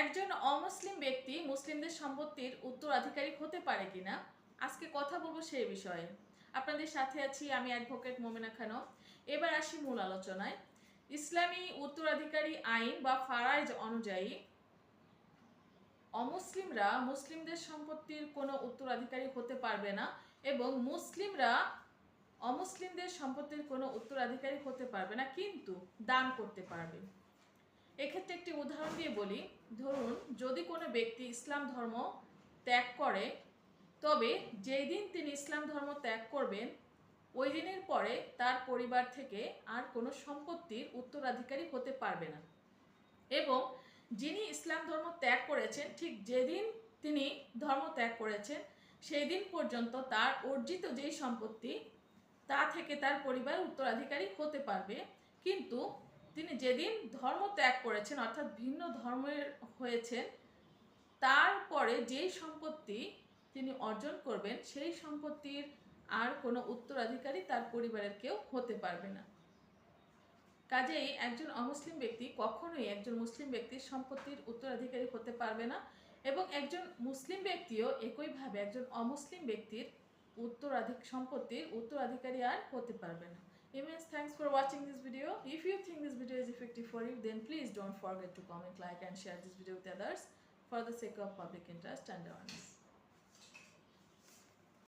একজন অমুসলিম ব্যক্তি মুসলিমদের সম্পত্তির উত্তরাধিকারী হতে পারে কিনা? আজকে কথা বলব সেই বিষয়ে। আপনাদের সাথে আছি আমি অ্যাডভোকেট মোমেনা খানম। এবার আসি মূল আলোচনায়। ইসলামী উত্তরাধিকারী আইন বা ফারাইজ অনুযায়ী অমুসলিমরা মুসলিমদের সম্পত্তির কোনো উত্তরাধিকারী হতে পারবে না এবং মুসলিমরা অমুসলিমদের সম্পত্তির কোনো উত্তরাধিকারী হতে পারবে না, কিন্তু দান করতে পারবে। এক্ষেত্রে একটি উদাহরণ দিয়ে বলি। ধরুন, যদি কোনো ব্যক্তি ইসলাম ধর্ম ত্যাগ করে, তবে যেই দিন তিনি ইসলাম ধর্ম ত্যাগ করবেন, ওই দিনের পরে তার পরিবার থেকে আর কোনো সম্পত্তির উত্তরাধিকারী হতে পারবে না। এবং যিনি ইসলাম ধর্ম ত্যাগ করেছেন, ঠিক যেদিন তিনি ধর্ম ত্যাগ করেছেন, সেই দিন পর্যন্ত তার অর্জিত যেই সম্পত্তি, তা থেকে তার পরিবার উত্তরাধিকারী হতে পারবে। কিন্তু তিনি যেদিন ধর্ম ত্যাগ করেছেন, অর্থাৎ ভিন্ন ধর্মের হয়েছেন তারপরে যেই সম্পত্তি তিনি অর্জন করবেন, সেই সম্পত্তির আর কোনো উত্তরাধিকারী তার পরিবারের কেউ হতে পারবে না। কাজেই একজন অমুসলিম ব্যক্তি কখনোই একজন মুসলিম ব্যক্তির সম্পত্তির উত্তরাধিকারী হতে পারবে না এবং একজন মুসলিম ব্যক্তিও একইভাবে একজন অমুসলিম ব্যক্তির উত্তরাধিক, সম্পত্তির উত্তরাধিকারী আর হতে পারবে না। Immense thanks for watching this video think this video is effective for you, then please don't forget to comment, like, and share this video with others for the sake of public interest and awareness.